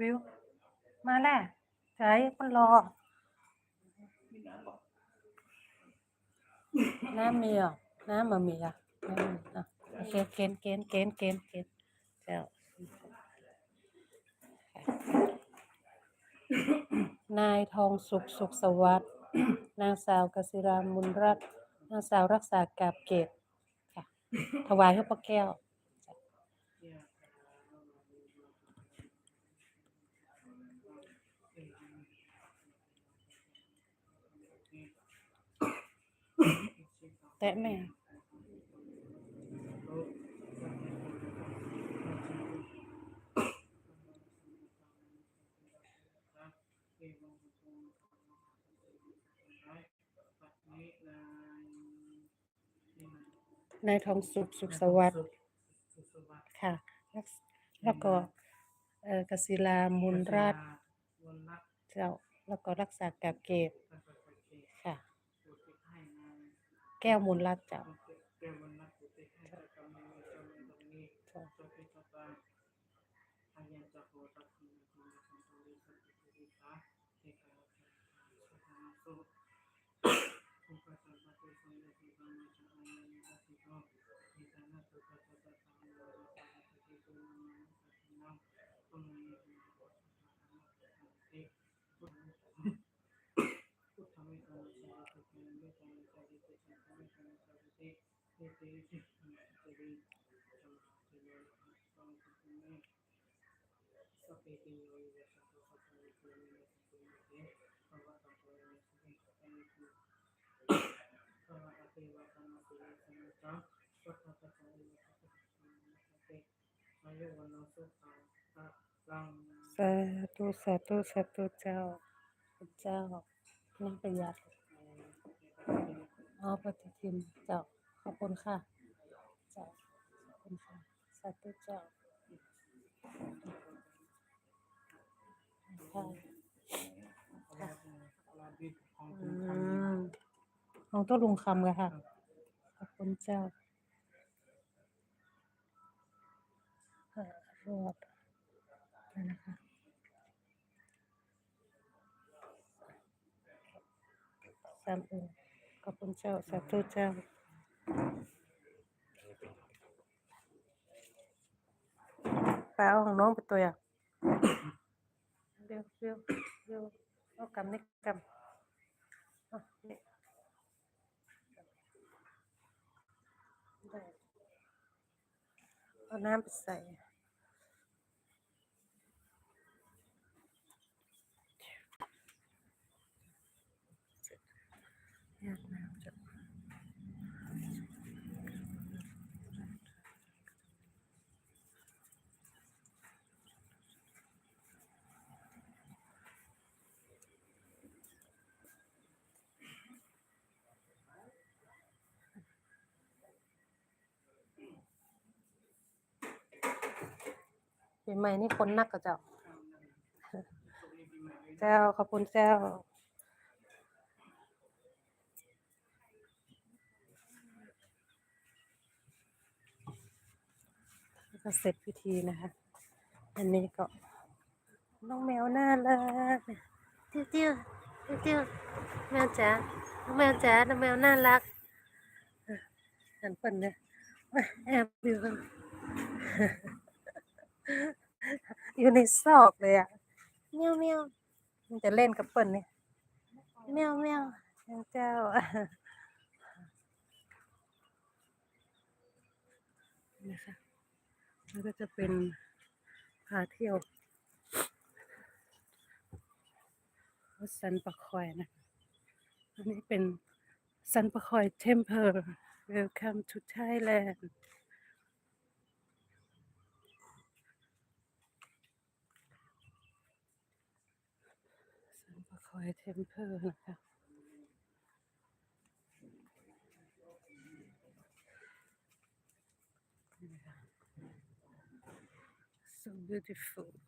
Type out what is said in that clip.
วิว มาแล้วใช้คนรอ น้ำมีอะน้ำมามีอะน้ำมีอะโอเคเกณฑ์เกณฑ์เกณฑ์เกณฑ์เกณฑ์เจ้านายทองสุขสุขสวัสดิ์นางสาวกสิรามุนรัตน์นางสาวรักษากาบเกตค่ะ ถวายให้พ่อแก้ว แตะแม่นายทองสุขสุขสวัสดิ์ค่ะ แล้วแล้วก็เอ่อกศิลามูลราชเจ้า แล้วก็รักษากาบเกตค่ะ แก้วมูลรัตน์เจ้าเจ้า สาธุสาธุสาธุเจ้าพระเจ้านี่ประหยัดอ๋อปฏิทินเจ้าขอบคุณค่ะเจ้าขอบคุณค่ะสาธุเจ้าค่ะค่ะอืมของต้นลุงคำกันค่ะขอบคุณเจ้าเอ่อรอดนั่นนะคะสามองค์ข อบคุณเจ้าสาธุเจ้าปลาเอาของน้องไปตัวอย่างเร็วเร็วเร็วเอากำนี่กำเอานี่ได้เอาน้ำไปใส่แยกน้ำจาก ปีใหม่นี่คนนักกับเจ้า เจ้าขอบคุณเจ้าแล้วก็เสร็จพิธีนะคะ อันนี้ก็น้องแมวน่ารักติ้วติ้วติ้วติ้วแมวจ๋า น้องแมวจ๋า น้องแมวน่ารักอะหันเปิ่นเนี่ยอะแอบอยู่ข้าง อยู่ในซอกเลยอะเมียวเมียวมันจะเล่นกับเปิ่นเนี่ยเมียวเมียวเจ้านะคะแล้วก็จะเป็นพาเที่ยววัดสันปะคอยนะอันนี้เป็นสันปะคอย Temple Welcome to Thailand สันปะคอย Temple นะคะ so beautiful